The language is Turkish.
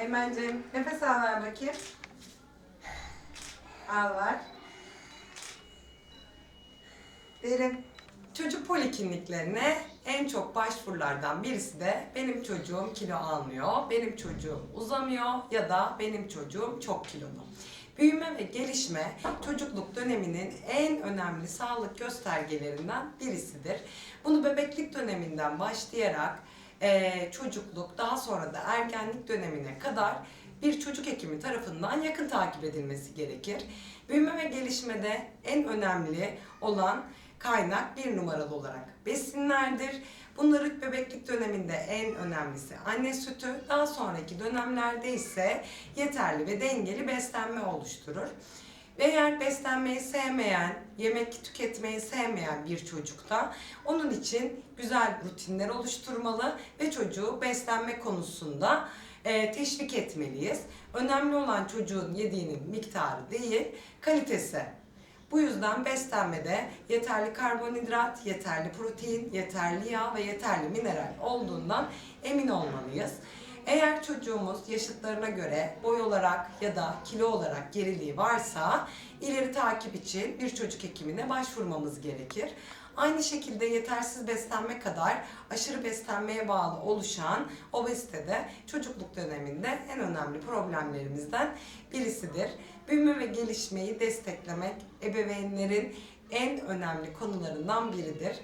Eymen'cim nefes al ver bakayım. Al ver. Derin. Çocuk polikliniklerine en çok başvurulardan birisi de benim çocuğum kilo almıyor, benim çocuğum uzamıyor ya da benim çocuğum çok kilolu. Büyüme ve gelişme çocukluk döneminin en önemli sağlık göstergelerinden birisidir. Bunu bebeklik döneminden başlayarak eee, çocukluk daha sonra da ergenlik dönemine kadar bir çocuk hekimi tarafından yakın takip edilmesi gerekir. Büyüme ve gelişmede en önemli olan kaynak bir numaralı olarak besinlerdir. Bunları bebeklik döneminde en önemlisi anne sütü, daha sonraki dönemlerde ise yeterli ve dengeli beslenme oluşturur. Ve eğer beslenmeyi sevmeyen, yemek tüketmeyi sevmeyen bir çocukta onun için güzel rutinler oluşturmalı ve çocuğu beslenme konusunda e, teşvik etmeliyiz. Önemli olan çocuğun yediğinin miktarı değil, kalitesi. Bu yüzden beslenmede yeterli karbonhidrat, yeterli protein, yeterli yağ ve yeterli mineral olduğundan emin olmalıyız. Eğer çocuğumuz yaşıtlarına göre boy olarak ya da kilo olarak geriliği varsa ileri takip için bir çocuk hekimine başvurmamız gerekir. Aynı şekilde yetersiz beslenme kadar aşırı beslenmeye bağlı oluşan obezite de çocukluk döneminde en önemli problemlerimizden birisidir. Büyüme ve gelişmeyi desteklemek ebeveynlerin en önemli konularından biridir.